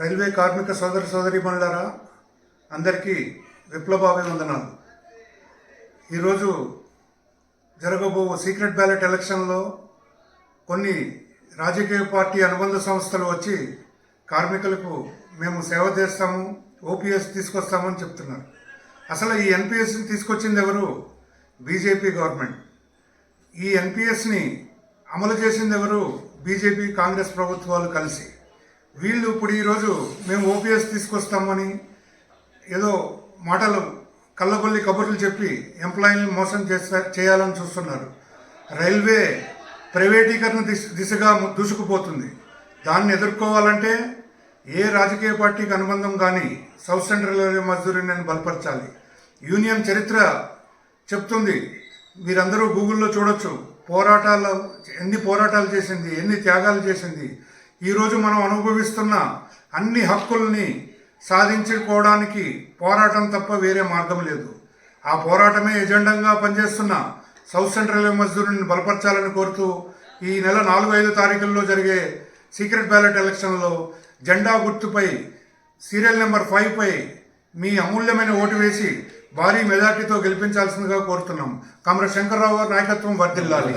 Railway కార్మిక సోదర సోదరీమణులారా అందరికీ విప్లవాభివందనాలు. ఈరోజు జరగబో సీక్రెట్ బ్యాలెట్ ఎలక్షన్లో కొన్ని రాజకీయ పార్టీ అనుబంధ సంస్థలు వచ్చి కార్మికులకు మేము సేవ చేస్తాము ఓపీఎస్ తీసుకొస్తామని చెప్తున్నారు. అసలు ఈ ఎన్పిఎస్ని తీసుకొచ్చింది ఎవరు? BJP government. ఈ ఎన్పిఎస్ని అమలు చేసింది ఎవరు? బీజేపీ కాంగ్రెస్ ప్రభుత్వాలు కలిసి. వీళ్ళు ఇప్పుడు ఈరోజు మేము ఓపీఎస్ తీసుకొస్తామని ఏదో మాటలు కళ్ళబొల్లి కబుర్లు చెప్పి ఎంప్లాయీలను మోసం చేస్తా చేయాలని చూస్తున్నారు. రైల్వే ప్రైవేటీకరణ దిశ దిశగా దూసుకుపోతుంది. దాన్ని ఎదుర్కోవాలంటే ఏ రాజకీయ పార్టీకి అనుబంధం కానీ సౌత్ సెంట్రల్ రైల్వే మజ్దూరిని బలపరచాలి. యూనియన్ చరిత్ర చెప్తుంది. మీరందరూ గూగుల్లో చూడొచ్చు. పోరాటాలు ఎన్ని పోరాటాలు చేసింది ఎన్ని త్యాగాలు చేసింది. ఈరోజు మనం అనుభవిస్తున్న అన్ని హక్కుల్ని సాధించుకోవడానికి పోరాటం తప్ప వేరే మార్గం లేదు. ఆ పోరాటమే ఎజెండంగా పనిచేస్తున్న సౌత్ సెంట్రల్ మజ్దూరుని బలపరచాలని కోరుతూ ఈ నెల నాలుగు ఐదు తారీఖుల్లో జరిగే సీక్రెట్ బ్యాలెట్ ఎలక్షన్లో జెండా గుర్తుపై సీరియల్ నెంబర్ ఫైవ్పై మీ అమూల్యమైన ఓటు వేసి భారీ మెజార్టీతో గెలిపించాల్సిందిగా కోరుతున్నాం. కామ్రేడ్ శంకర్రావు గారి నాయకత్వం వర్ధిల్లాలి.